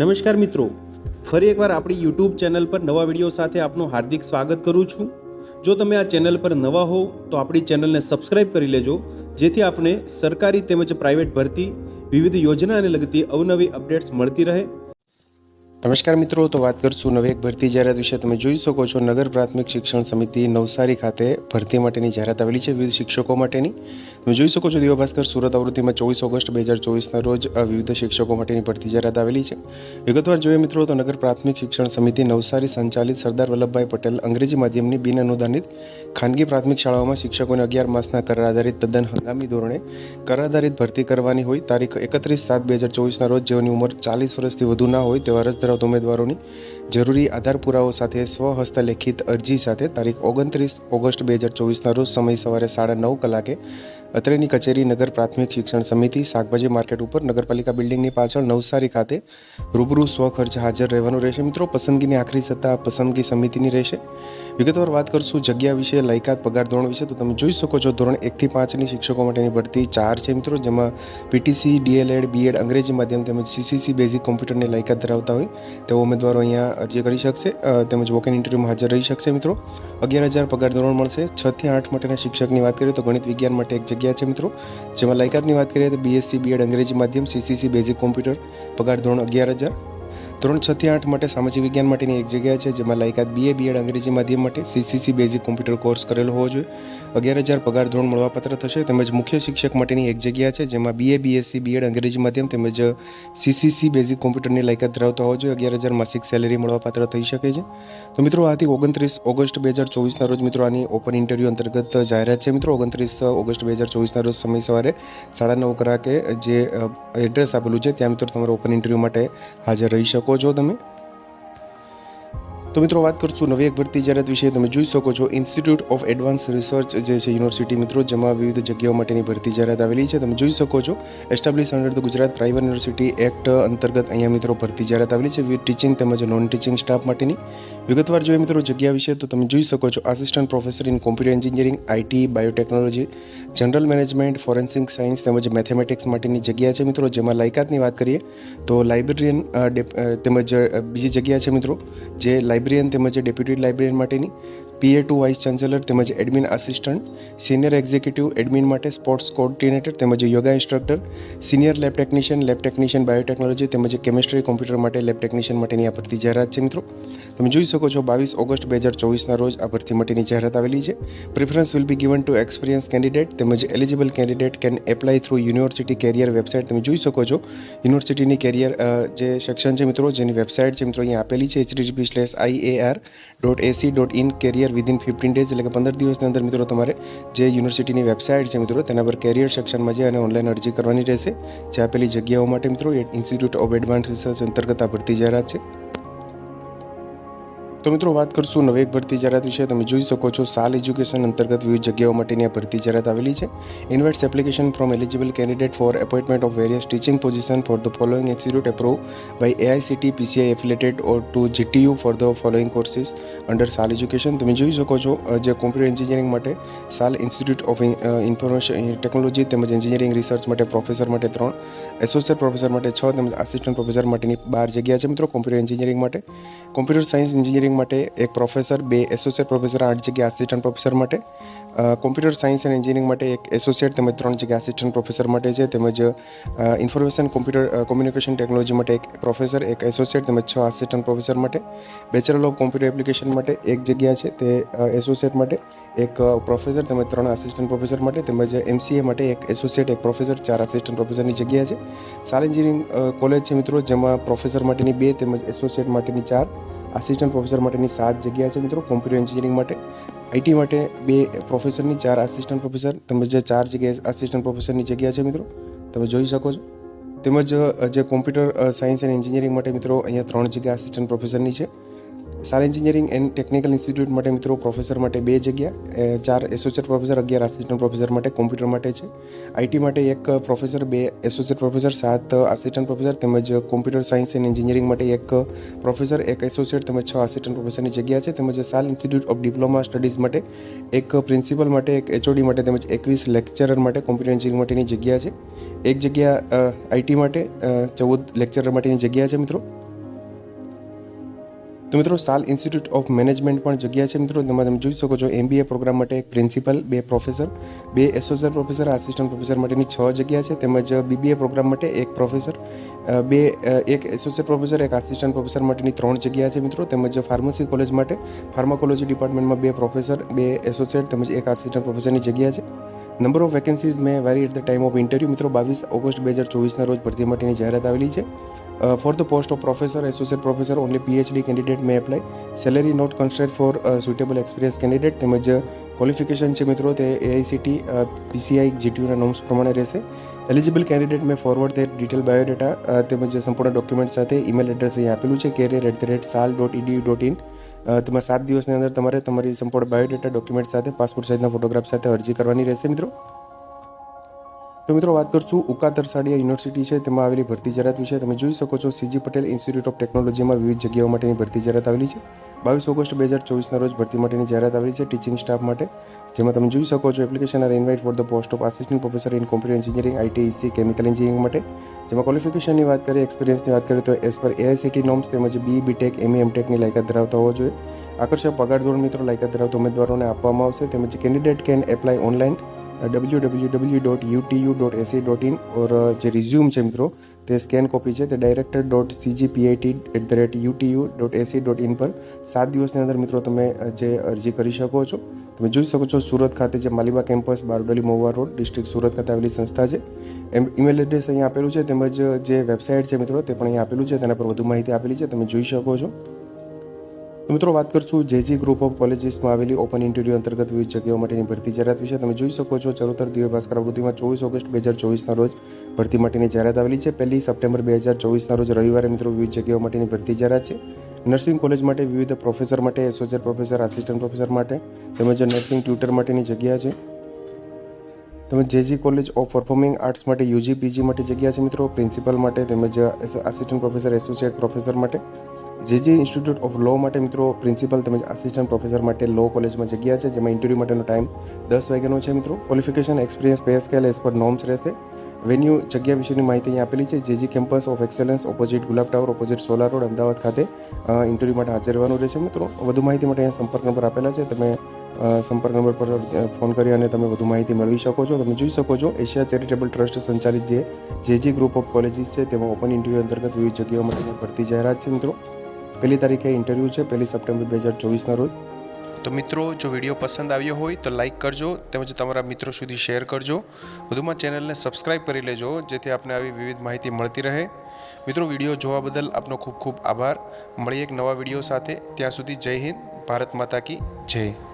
નમસ્કાર મિત્રો, ફરી એકવાર આપણી યુટ્યુબ ચેનલ પર નવા વીડિયો સાથે આપનું હાર્દિક સ્વાગત કરું છું. જો તમે આ ચેનલ પર નવા હોવ તો આપણી ચેનલને સબસ્ક્રાઇબ કરી લેજો, જેથી આપને સરકારી તેમજ પ્રાઇવેટ ભરતી વિવિધ યોજનાને લગતી અવનવી અપડેટ્સ મળતી રહે. નમસ્કાર મિત્રો, તો વાત કરશું નવી એક ભરતી જાહેરાત વિશે. તમે જોઈ શકો છો, નગર પ્રાથમિક શિક્ષણ સમિતિ નવસારી ખાતે ભરતી માટેની જાહેરાત આવેલી છે વિવિધ શિક્ષકો માટેની. તમે જોઈ શકો છો દિવ્ય ભાસ્કર સુરત આવૃત્તિમાં ચોવીસ ઓગસ્ટ બે હજાર ચોવીસના રોજ વિવિધ શિક્ષકો માટેની ભરતી જાહેરાત આવેલી છે. વિગતવાર જોઈએ મિત્રો, તો નગર પ્રાથમિક શિક્ષણ સમિતિ નવસારી સંચાલિત સરદાર વલ્લભભાઈ પટેલ અંગ્રેજી માધ્યમની બિન અનુદાનિત ખાનગી પ્રાથમિક શાળાઓમાં શિક્ષકોને અગિયાર માસના કરાર આધારિત તદ્દન હંગામી ધોરણે કરાર આધારિત ભરતી કરવાની હોય. તારીખ એકત્રીસ સાત બે હજાર ચોવીસના રોજ જેઓની ઉંમર ચાલીસ વર્ષથી વધુ ના હોય, તેવા અરજ ધરાવતા ઉમેદવારોની જરૂરી આધાર પુરાવો સાથે સ્વહસ્તલેખિત અરજી સાથે તારીખ ઓગણત્રીસ ઓગસ્ટ બે હજાર ચોવીસના રોજ સમય સવારે સાડા નવ કલાકે અત્રેની કચેરી નગર પ્રાથમિક શિક્ષણ સમિતિ શાકભાજી માર્કેટ ઉપર નગરપાલિકા બિલ્ડિંગની પાછળ નવસારી ખાતે રૂબરૂ સ્વખર્ચ હાજર રહેવાનું રહેશે. મિત્રો, પસંદગીની આખરી સત્તા પસંદગી સમિતિની રહેશે. વિગતવાર વાત કરશું જગ્યા વિશે, લાયકાત, પગાર ધોરણ વિશે. તો તમે જોઈ શકો છો, ધોરણ એકથી પાંચની શિક્ષકો માટેની ભરતી ચાર છે મિત્રો, જેમાં પીટીસી, ડીએલએડ, બીએડ, અંગ્રેજી માધ્યમ તેમજ સીસીસી બેઝિક કોમ્પ્યુટરની લાયકાત ધરાવતા હોય. તેઓ ઉમેદવારો અહીંયા અરજી કરી શકશે તેમજ વોક ઇન ઇન્ટરવ્યૂમાં હાજર રહી શકશે મિત્રો. અગિયાર હજાર પગાર ધોરણ મળશે. છથી આઠ માટેના શિક્ષકની વાત કરીએ તો ગણિત વિજ્ઞાન માટે એક જગ્યા છે મિત્રો. જેમાં લાયકાતની વાત કરીએ તો બીએસસી બીએડ અંગ્રેજી માધ્યમ સીસીસી બેઝિક કોમ્પ્યુટર પગાર ધોરણ અગિયાર હજાર. ધોરણ છ થી આઠ માટે સામાજિક વિજ્ઞાન માટેની એક જગ્યા છે, જેમાં લાયકાત બીએ બીએડ અંગ્રેજી માધ્યમ માટે સીસીસી બેઝિક કોમ્પ્યુટર કોર્સ કરેલો હોવો જોઈએ. અગિયાર હજાર પગાર ધોરણ મળવાપાત્ર થશે, તેમજ મુખ્ય શિક્ષક માટેની એક જગ્યા છે, જેમાં બીએ બીએસસી બીએડ અંગ્રેજી માધ્યમ તેમજ સીસીસી બેઝિક કોમ્પ્યુટરની લાયકાત ધરાવતા હોવો જોઈએ. અગિયાર હજાર માસિક સેલેરી મળવાપાત્ર થઈ શકે છે. તો મિત્રો આથી ઓગણત્રીસ ઓગસ્ટ બે હજાર ચોવીસના રોજ. મિત્રો, આની ઓપન ઇન્ટરવ્યૂ અંતર્ગત જાહેરાત છે. મિત્રો, ઓગણત્રીસ ઓગસ્ટ બે હજાર ચોવીસના રોજ સમય સવારે સાડા નવ કલાકે જે એડ્રેસ આપેલું છે, ત્યાં મિત્રો તમારે ઓપન ઇન્ટરવ્યૂ માટે હાજર રહી શકો છો તમે? તો મિત્રો વાત કરશું નવી એક ભરતી જાહેરાત વિશે, તમે જોઈ શકો છો ઇન્સ્ટિટ્યૂટ ઓફ એડવાન્સ રિસર્ચ જે છે યુનિવર્સિટી મિત્રો, જેમાં વિવિધ જગ્યાઓ માટેની ભરતી જાહેરાત આવેલી છે, તમે જોઈ શકો છો establish under the Gujarat private university act અંતર્ગત અહીંયા મિત્રો ભરતી જાહેરાત આવેલી છે, વિવિધ ટીચિંગ તેમજ નોન ટીચિંગ સ્ટાફ માટેની. વિગતવાર જોઈએ મિત્રો જગ્યા વિશે, તો તમે જોઈ શકો છો assistant professor in computer engineering IT biotechnology general management forensic science તેમજ મેથેમેટિક્સ માટેની જગ્યા છે મિત્રો, જેમાં લાયકાતની વાત કરીએ, તો લાઇબ્રેરિયન તેમજ બીજી જગ્યા છે મિત્રો, જે લાઇબ્રેરિયન તેમજ ડેપ્યુટી લાઇબ્રેરિયન માટેની પીએ ટુ વાઇસ ચાન્સેલર તેમજ admin assistant, senior executive, admin માટે સ્પોર્ટ્સ કોઓર્ડિનેટર તેમજ yoga instructor, senior lab technician lab technician biotechnology તેમજ કેમિસ્ટ્રી કોમ્પ્યુટર માટે લેબ ટેકનિશિયન માટેની આ ભરતી જાહેરાત છે મિત્રો. તમે જોઈ શકો છો બાવીસ ઓગસ્ટ બે હજાર ચોવીસના રોજ આ ભરતી માટેની જાહેરાત આવેલી છે. Preference will be given to experience candidate તેમજ eligible candidate can apply through university career website તમે જોઈ શકો છો યુનિવર્સિટીની કેરિયર જે સેક્શન છે મિત્રો, જેની વેબસાઇટ છે મિત્રો, અહીંયા આપેલી છે HDP slash IAR dot AC dot in career within fifteen days એટલે કે પંદર દિવસની અંદર મિત્રો તમારે જે યુનિવર્સિટીની વેબસાઇટ છે મિત્રો તેના પર કેરિયર સેક્શનમાં જઈ અને ઓનલાઈન અરજી કરવાની રહેશે. જે આપેલી જગ્યાઓ માટે મિત્રો ઇન્સ્ટિટ્યૂટ ઓફ એડવાન્સ રિસર્ચ અંતર્ગત આ ભરતી જાહેરાત છે. તો મિત્રો વાત કરશું નવી ભરતી જાહેરાત વિશે. તમે જોઈ શકો છો સાલ એજ્યુકેશન અંતર્ગત વિવિધ જગ્યાઓ માટેની આ ભરતી જાહેરાત આવેલી છે. Invites application from eligible candidate for appointment of various teaching position for the following institute approve by AICTE PCI affiliated or to GTU for the following courses under Sal education. તમે જોઈ શકો છો જે કોમ્પ્યુટર એન્જિનિયરિંગ માટે Sal institute of information technology તેમજ engineering research માટે professor માટે ત્રણ એસોસિએટ પ્રોફેસર માટે છ તેમજ આસિસ્ટન્ટ પ્રોફેસર માટેની બાર જગ્યા છે મિત્રો કોમ્પ્યુટર એન્જિનિયરિંગ માટે. કોમ્પ્યુટર સાયન્સ એન્જિનિયરિંગ માટે એક પ્રોફેસર, બે એસોસિએટ પ્રોફેસર આઠ જગ્યા આસિસ્ટન્ટ પ્રોફેસર માટે. કોમ્પ્યુટર સાયન્સ એન્ડ એન્જિનિયરિંગ માટે એક એસોસિએટ તેમજ ત્રણ જગ્યા આસિસ્ટન્ટ પ્રોફેસર માટે છે. તેમજ ઇન્ફોર્મેશન કોમ્પ્યુટર કોમ્યુનિકેશન ટેકનોલોજી માટે એક પ્રોફેસર એક એસોસિએટ તેમજ છ આસિસ્ટન્ટ પ્રોફેસર માટે. બેચલર ઓફ કોમ્પ્યુટર એપ્લિકેશન માટે એક જગ્યા છે તે એસોસિએટ માટે. એક પ્રોફેસર તેમજ ત્રણ આસિસ્ટન્ટ પ્રોફેસર માટે. તેમજ એમસીએ માટે એક એસોસિએટ એક પ્રોફેસર ચાર આસિસ્ટન્ટ પ્રોફેસરની જગ્યા છે. સાલ એન્જિનિયરિંગ કોલેજ છે મિત્રો, જેમાં પ્રોફેસર માટેની બે તેમજ એસોસિએટ માટેની ચાર. આસિસ્ટન્ટ પ્રોફેસર માટેની સાત જગ્યા છે મિત્રો, કોમ્પ્યુટર એન્જિનિયરિંગ માટે. આઈટી માટે બે પ્રોફેસરની, ચાર આસિસ્ટન્ટ પ્રોફેસર, તેમજ ચાર જગ્યાએ આસિસ્ટન્ટ પ્રોફેસરની જગ્યા છે મિત્રો. તમે જોઈ શકો છો. તેમજ જે કોમ્પ્યુટર સાયન્સ એન્ડ એન્જિનિયરિંગ માટે મિત્રો, અહીંયા ત્રણ જગ્યા આસિસ્ટન્ટ પ્રોફેસરની છે. સાર એન્જિનિયરિંગ એન્ડ ટેકનિકલ ઇન્સ્ટિટ્યૂટ માટે મિત્રો પ્રોફેસર માટે બે જગ્યા ચાર એસોસિએટ પ્રોફેસર અગિયાર આસિસ્ટન્ટ પ્રોફેસર માટે કોમ્પ્યુટર માટે છે. આઈટી માટે એક પ્રોફેસર બે એસોસિએટ પ્રોફેસર સાત આસિસ્ટન્ટ પ્રોફેસર તેમજ કોમ્પ્યુટર સાયન્સ એન્ડ એન્જિનિયરિંગ માટે એક પ્રોફેસર એક એસોસિએટ તેમજ છ આસિસ્ટન્ટ પ્રોફેસરની જગ્યા છે. તેમજ સાલ ઇન્સ્ટિટ્યૂટ ઓફ ડિપ્લોમા સ્ટડીઝ માટે એક પ્રિન્સિપલ માટે, એક એચઓડી માટે તેમજ એકવીસ લેક્ચરર માટે કોમ્પ્યુટર એન્જિનિયરિંગ માટેની જગ્યા છે. એક જગ્યા આઈટી માટે ચૌદ લેક્ચરર માટેની જગ્યા છે મિત્રો. તો મિત્રો, સાલ ઇન્સ્ટિટ્યૂટ ઓફ મેનેજમેન્ટ પણ જગ્યા છે મિત્રો. તેમાં તમે જોઈ શકો છો એમબીએ પ્રોગ્રામ માટે એક પ્રિન્સિપલ બે પ્રોફેસર બે એસોસિએટ પ્રોફેસર આસિસ્ટન્ટ પ્રોફેસર માટેની છ જગ્યા છે. તેમજ બીબીએ પ્રોગ્રામ માટે એક પ્રોફેસર બે એક એસોસિએટ પ્રોફેસર એક આસિસ્ટન્ટ પ્રોફેસર માટેની ત્રણ જગ્યા છે મિત્રો. તેમજ ફાર્મસી કોલેજ માટે ફાર્માકોલોજી ડિપાર્ટમેન્ટમાં બે પ્રોફેસર બે એસોસિએટ તેમજ એક આસિસ્ટન્ટ પ્રોફેસરની જગ્યા છે. Number of vacancies may vary at the time of interview મિત્રો, બાવીસ ઓગસ્ટ બે હજાર ચોવીસના રોજ ભરતી માટેની જાહેરાત આવેલી છે. For the post of professor associate professor only PhD candidate may apply salary not constraint for suitable experience candidate તેમજ ક્વોલિફિકેશન છે મિત્રો, તે એઆઈસીટી પીસીઆઈ જીટીયુના નોમ્સ પ્રમાણે રહેશે. Eligible candidate may forward their detail biodata તેમજ સંપૂર્ણ ડોક્યુમેન્ટ સાથે ઈમેલ એડ્રેસ અહીં આપેલું છે career at the rate Sal dot edu dot in તેમાં સાત દિવસની અંદર તમારે તમારી સંપૂર્ણ બાયોડેટા ડોક્યુમેન્ટ સાથે પાસપોર્ટ સાઇઝના ફોટોગ્રાફ સાથે અરજી કરવાની રહેશે મિત્રો. તો મિત્રો વાત કરશું ઉકા તરસાડિયા યુનિવર્સિટી છે, તેમાં આવેલી ભરતી જાહેરાત વિશે. તમે જોઈ શકો છો સીજી પટેલ ઇન્સ્ટિટ્યૂટ ઓફ ટેકનોલોજીમાં વિવિધ જગ્યાઓ માટેની ભરતી જાહેરાત આવેલી છે. બાવીસ ઓગસ્ટ બે હજાર ચોવીસના રોજ ભરતી માટેની જાહેરાત આવેલી છે ટીચિંગ સ્ટાફ માટે. જેમાં તમે જોઈ શકો છો application are invite for the post of assistant professor in computer engineering IT EC chemical engineering માટે. જેમાં ક્વોલિફિકેશનની વાત કરીએ, એક્સપિરિયન્સની વાત કરીએ, તો એઝ પર એઆઈસીટી નોમ્સ તેમજ બી બીટેક એમએ એમટેકની લાયકાત ધરાવતા હોવો જોઈએ. આકર્ષક પગાર ધોરણ મિત્રો લાયકાત ધરાવતા ઉમેદવારોને આપવામાં આવશે. તેમજ candidate can apply online W W W dot UTU dot AC dot in or જે રિઝ્યુમ છે મિત્રો, તે સ્કેન કોપી છે. તે director dot CGPIT at the rate UTU dot AC dot in પર સાત દિવસની અંદર મિત્રો તમે જે અરજી કરી શકો છો. તમે જોઈ શકો છો સુરત ખાતે જે Maliba campus, Bardoli Mahuva road, district Surat ખાતે આવેલી સંસ્થા છે. એમ ઈમેલ એડ્રેસ અહીં આપેલું છે તેમજ જે વેબસાઇટ છે મિત્રો, તે પણ અહીં આપેલું છે. તેના પર વધુ માહિતી આપેલી છે. તમે જોઈ શકો છો. મિત્રો વાત કરશું જેજી ગ્રુપ ઓફ કોલેજીસમાં આવેલી ઓપન ઇન્ટરવ્યૂ અંતર્ગત વિવિધ જગ્યાઓ માટેની ભરતી જાહેરાત વિશે. તમે જોઈ શકો છો ચરોતર દિવ્ય ભાસ્કર આવૃત્તિમાં ચોવીસ ઓગસ્ટ બે હજાર ચોવીસના રોજ ભરતી માટેની જાહેરાત આવેલી છે. પહેલી સપ્ટેમ્બર બે હજાર ચોવીસના રોજ રવિવારે મિત્રો વિવિધ જગ્યાઓ માટેની ભરતી જાહેરાત છે. નર્સિંગ કોલેજ માટે વિવિધ પ્રોફેસર માટે એસોસિએટ પ્રોફેસર, આસિસ્ટન્ટ પ્રોફેસર માટે તેમજ નર્સિંગ ટ્યુટર માટેની જગ્યા છે. તેમજ JG college of performing arts માટે યુજી પીજી માટે જગ્યા છે મિત્રો. પ્રિન્સિપલ માટે તેમજ આસિસ્ટન્ટ પ્રોફેસર, એસોસિએટ પ્રોફેસર માટે જેજી ઇન્સ્ટિટ્યૂટ ઓફ લો માટે મિત્રો પ્રિન્સિપલ તેમજ આસિસ્ટન્ટ પ્રોફેસર માટે લો કોલેજમાં જગ્યા છે, જેમાં ઇન્ટરવ્યૂ માટેનો ટાઈમ દસ વાગ્યાનો છે મિત્રો. Qualification experience pay scale as per norms રહેશે. વેન્યુ જગ્યા વિશેની માહિતી અહીં આપેલી છે. JG campus of excellence opposite Gulab tower opposite solar road Ahmedabad ખાતે ઇન્ટરવ્યૂ માટે હાજર રહેવાનું રહેશે મિત્રો. વધુ માહિતી માટે અહીંયા સંપર્ક નંબર આપેલા છે. તમે સંપર્ક નંબર પર ફોન કરી અને તમે વધુ માહિતી મેળવી શકો છો. તમે જોઈ શકો છો એશિયા ચેરિટેબલ ટ્રસ્ટ સંચાલિત જે જે ગ્રુપ ઓફ કોલેજીસ છે, તેમાં ઓપન ઇન્ટરવ્યૂ અંતર્ગત વિવિધ જગ્યાઓ માટેની ભરતી જાહેરાત છે મિત્રો. પહેલી તારીખે ઇન્ટરવ્યૂ છે, પહેલી સપ્ટેમ્બર બે હજાર ચોવીસના રોજ. તો મિત્રો, જો વીડિયો પસંદ આવ્યો હોય તો લાઈક કરજો, તેમજ તમારા મિત્રો સુધી શેર કરજો. વધુમાં ચેનલને સબસ્ક્રાઇબ કરી લેજો, જેથી આપને આવી વિવિધ માહિતી મળતી રહે. મિત્રો, વીડિયો જોવા બદલ આપનો ખૂબ ખૂબ આભાર. મળીએ એક નવા વીડિયો સાથે. ત્યાં સુધી જય હિન્દ, ભારત માતા કી જય.